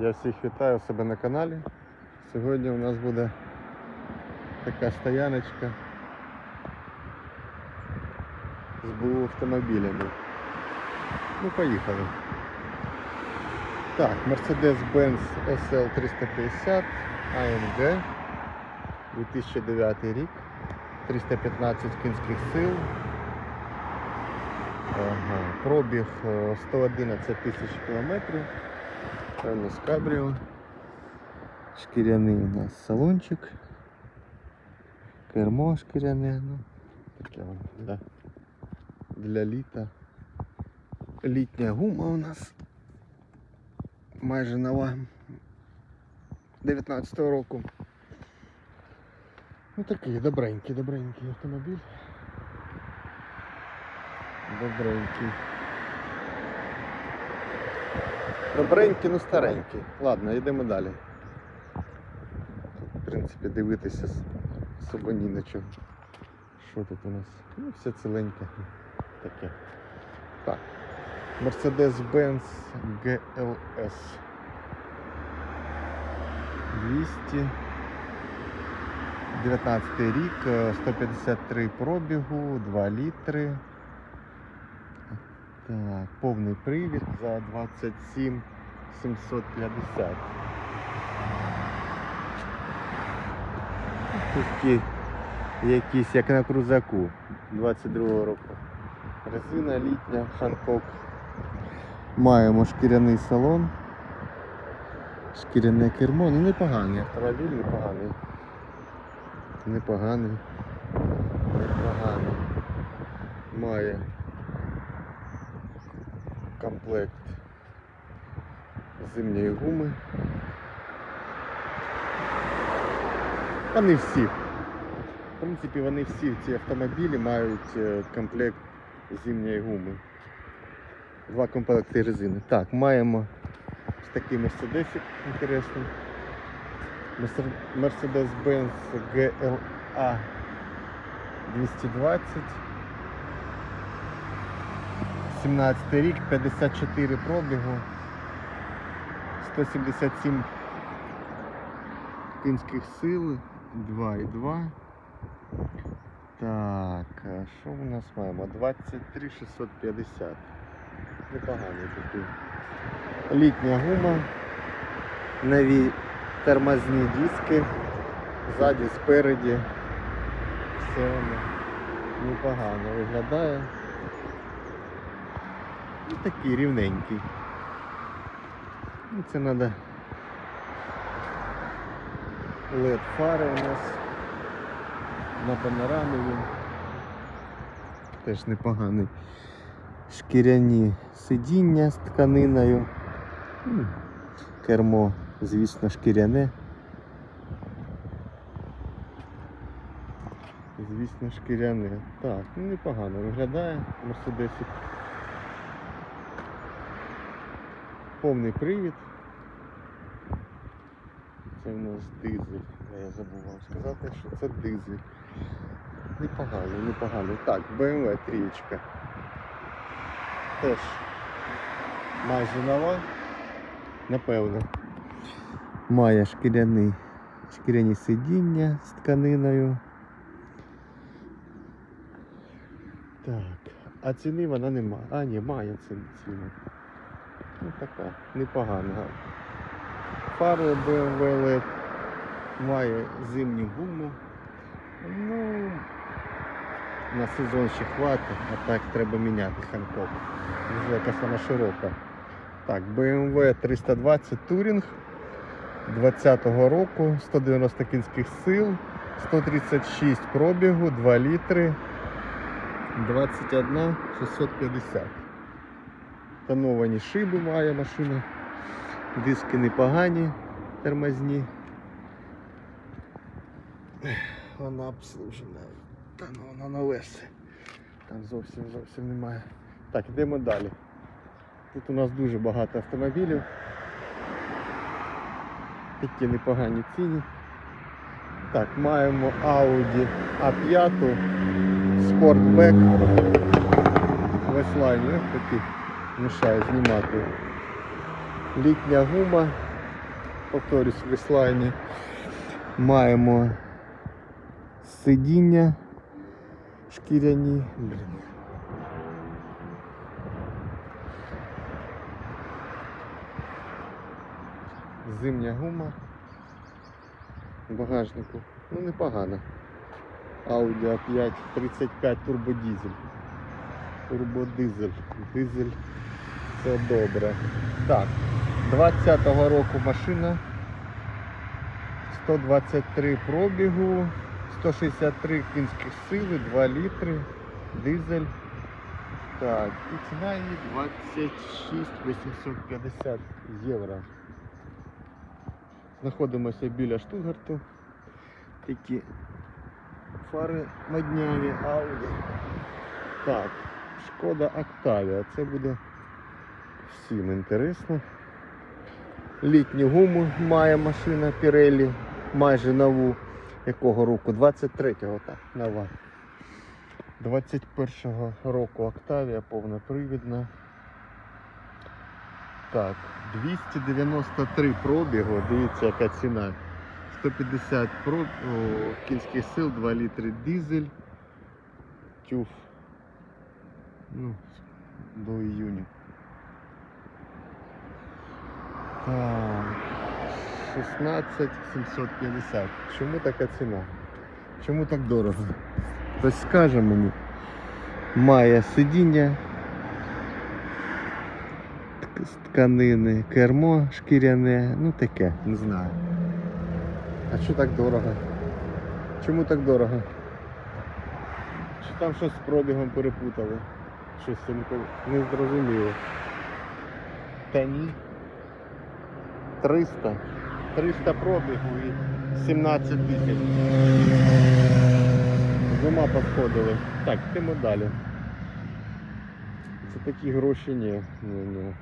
Я всіх вітаю себе на каналі. Сьогодні у нас буде така стояночка з БУ автомобілями. Ну, поїхали. Так, Mercedes-Benz SL350 AMG 2009 рік, 315 кінських сил. Ага. Пробіг е, 111 тисяч кілометрів. З кабріо. Шкіряний у нас салончик. Кермо шкіряне, ну, таке воно для, для літа. Літня гума у нас майже нова 19-го року. Ну такий добренький, добренький автомобіль. Добренький. Добренький, ну старенький. Ладно, йдемо далі. В принципі, дивитися особо ні на чого. Що тут у нас? Ну, все ціленьке. Таке. Так. Mercedes-Benz GLS. 200. 19 рік, е, 153 пробігу, 2 літри. Так, повний привід за 27 750. Такі якісь, як на крузаку 22 року. Резина літня, Ханкок. Маємо шкіряний салон. Шкіряне кермо. Ну непоганий автомобіль, непоганий. Непоганий. Непоганий. Має комплект зимньої гуми. Вони всі. В принципі, вони всі ці автомобілі мають е, комплект зимньої гуми. Два комплекти резини. Так, маємо ось такий Мерседесик інтересний. Mercedes-Benz GLA 220. 17 рік, 54 пробігу, 177 кінських сил, 2,2. Так, а що у нас маємо? 23 650. Непоганий такий. Літня гума, нові тормозні диски, ззаді, спереді. Все непогано виглядає. Ну, такий рівненький. Ну, це треба LED фари у нас на панорамі. Теж непоганий. Шкіряні сидіння з тканиною. Кермо, звісно, шкіряне. Звісно, шкіряне. Так, ну непогано виглядає Мерседесик. Повний привід. Це в нас дизель. Я забув вам сказати, що це дизель. Непоганий, непоганий. Так, BMW трієчка. Теж майже нова. Напевно. Має шкіряний, шкіряні сидіння з тканиною. Так, а ціни вона не має. А, ні, має ціни. Ну така, непогана. Фари BMW має зимню гуму. Ну, на сезон ще хватить, а так треба міняти Ханкок. Вже якась вона широка. Так, BMW 320 Touring 20-го року, 190 кінських сил, 136 пробігу, 2 літри, 21 650. Тоновані шиби має машина. Диски непогані, тормозні. Вона обслужена. Та ну вона на веси. Там зовсім зовсім немає. Так, йдемо далі. Тут у нас дуже багато автомобілів. Такі непогані ціні. Так, маємо Audi A5 Sportback. Веслайнер такий мішає знімати. Літня гума повторюсь, в веслайні. Маємо сидіння шкіряні. Блін. Зимня гума в багажнику. Ну непогано. Audi A5 35 турбодизель. Турбодизель. Дизель це добре. Так, 20-го року машина. 123 пробігу, 163 кінських сили, 2 літри, дизель. Так, і ціна її 26 850 євро. Знаходимося біля Штутгарту. Такі фари модняві, Audi. Так, шкода Octavia. Це буде всім інтересно. Літню гуму має машина Pirelli, майже нову. Якого року? 23-го, так, нова. 21-го року Octavia повнопривідна. Так, 293 пробігу, дивіться яка ціна. 150 про... о, кінських сил, 2 літри дизель. Тюф. Ну, до іюня. Так, 16 750. Чому така ціна? Чому так дорого? Хтось скаже мені. Має сидіння з тканини, кермо шкіряне, ну таке, не знаю. А що так дорого? Чому так дорого? Чи там щось з пробігом перепутали? Щось я не- не зрозуміло. Та ні. 300. 300 пробігу і 17 тисяч. З ума посходили. Так, йдемо далі. Це такі гроші ні. Ні, ні.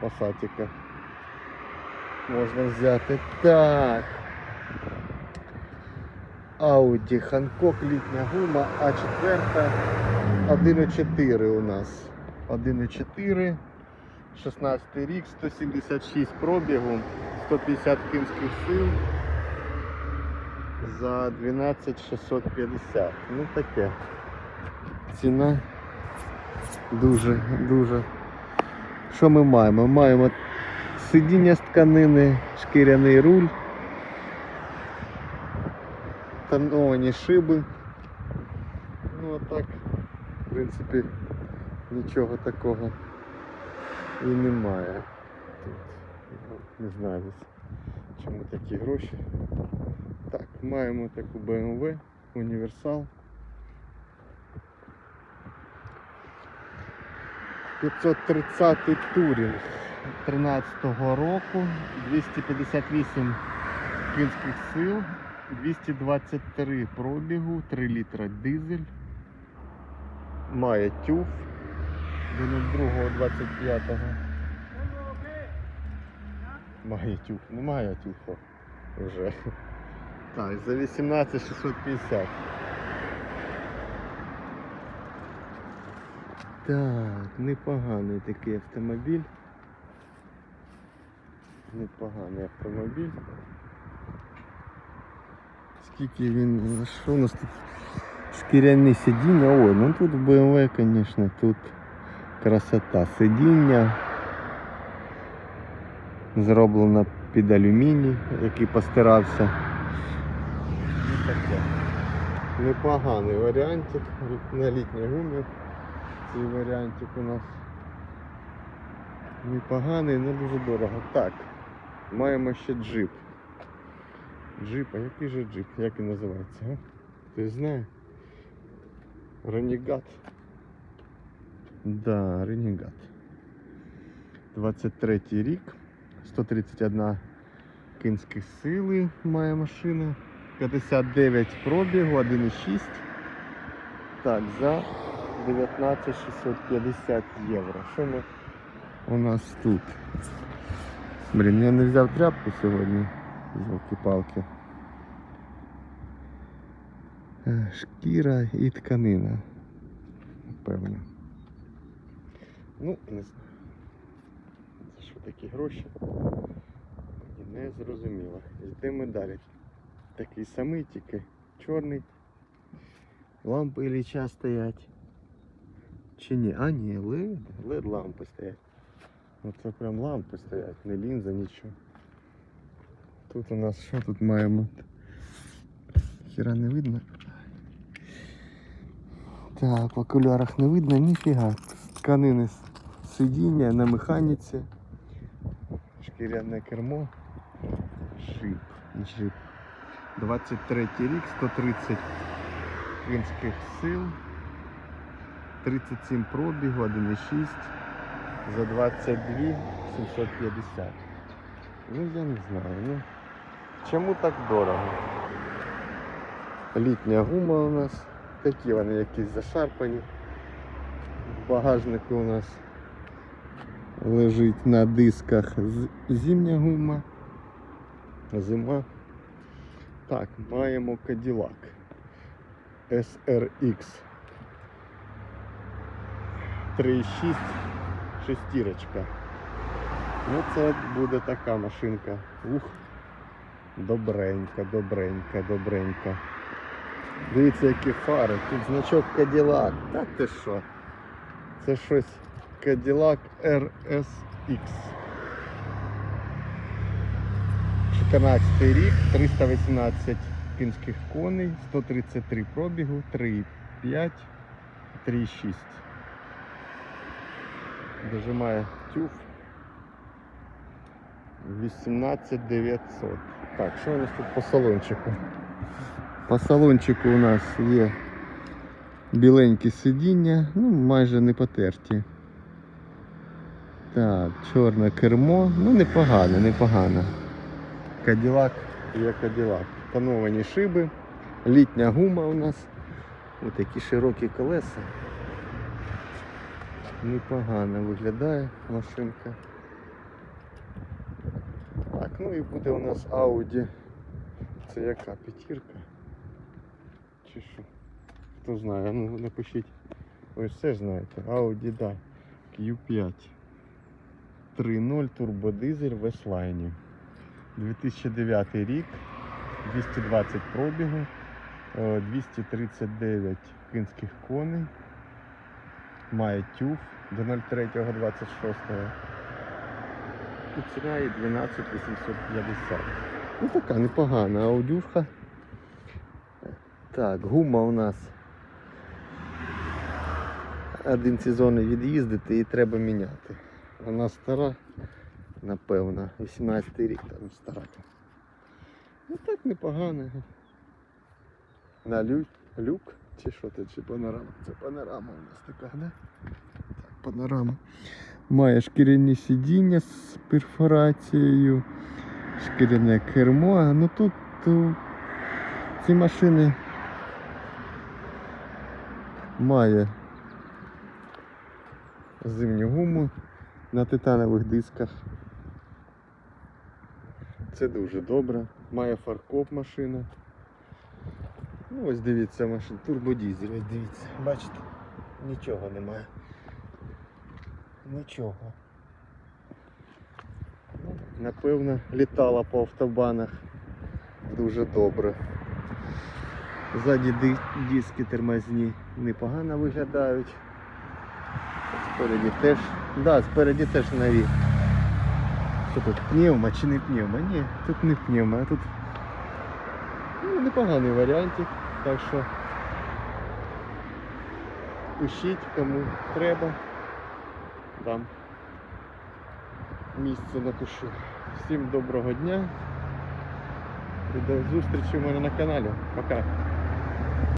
Пасатіка. Можна взяти. Так. Audi Hancock літня гума А4 1.4 у нас. 1.4. 16 рік, 176 пробігу, 150 кінських сил за 12 650. Ну таке. Ціна дуже, дуже. Що ми маємо? Маємо сидіння з тканини, шкіряний руль, тоновані шиби. Ну а так, в принципі, нічого такого і немає. Тут, ну, не знаю чому такі гроші. Так, маємо таку BMW універсал. 530 турінг 13-го року, 258 кінських сил, 223 пробігу, 3 літра дизель, має тюф до 02.25. Має тюф, немає тюфа вже. Так, за 18 650. Так, непоганий такий автомобіль. Непоганий автомобіль. Скільки він. Що у нас тут? Шкіряні сидіння. Ой, ну тут в BMW, звісно, тут красота. Сидіння. Зроблено під алюміній, який постирався. Непоганий варіантик на літній гумі. Цей варіантик у нас непоганий, але дуже дорого. Так, маємо ще джип. Джип, а який же джип? Як він називається? А? Ти знаєш? Ренегат. Да, Ренегат. 23 рік. 131 кінських сили має машина. 59 пробігу, 1,6. Так, за 19 650 євро. Що ми у нас тут? Блін, я не взяв тряпку сьогодні. Золки-палки. Е, Шкіра і тканина. Напевно. Ну, не знаю. Це що такі гроші. Не зрозуміло. Йдемо далі. Такий самий, тільки чорний. Лампи Ілліча стоять. Чи ні? А ні, LED, LED лампи стоять. Оце прям лампи стоять, не лінза, нічого. Тут у нас що тут маємо? Хіра не видно. Так, в окулярах не видно ніфіга. Тканини сидіння на механіці. Шкіряне кермо. Шип. Не шип. 23 рік, 130 кінських сил. 37 пробігу, 1,6 за 22 750. Ну я не знаю. Ну, чому так дорого? Літня гума у нас. Такі вони якісь зашарпані. В багажнику у нас лежить на дисках зимня гума. Зима. Так, маємо Cadillac SRX 3,6 шестірочка. Ну це буде така машинка. Ух. Добренька, добренька, добренька. Дивіться, які фари. Тут значок Cadillac. Так ти що? Це щось Cadillac RSX. 14 рік, 318 кінських коней, 133 пробігу, 3,5, 3,6. Дожимає тюф. 18 900. Так, що у нас тут по салончику? По салончику у нас є біленькі сидіння, ну майже не потерті. Так, чорне кермо, ну непогано, непогано. Каділак є Каділак. Тоновані шиби, літня гума у нас. Ось такі широкі колеса. Непогано виглядає машинка. Так, ну і буде у нас Audi. Це яка п'ятірка? Чи що? Хто знає, ну напишіть. Ви все знаєте. Audi, да. Q5. 3.0 турбодизель в S-Line. 2009 рік, 220 пробігу, е, 239 кінських коней, має тюф до 03.26. І ціна її 12 850. Ну така непогана аудюшка. Так, гума у нас. Один сезон від'їздити і треба міняти. Вона стара, напевно, 18 рік там стара. Ну так непогано. На люк, люк чи що це, чи панорама? Це панорама у нас така, да? Так, панорама. Має шкіряні сидіння з перфорацією, шкіряне кермо. Ну тут ці машини має зимню гуму на титанових дисках. Це дуже добре. Має фаркоп машина. Ну ось дивіться машина, турбодізель, ось дивіться, бачите, нічого немає. Нічого. Напевно, літала по автобанах дуже добре. Ззаді диски тормозні непогано виглядають. Спереді теж. Да, спереді теж нові. Що тут? Пневма чи не пневма? Ні, тут не пневма, а тут ну, непоганий варіантик. Так що пишіть кому треба. Дам місце напишу. Всім доброго дня і до зустрічі у мене на каналі. Пока.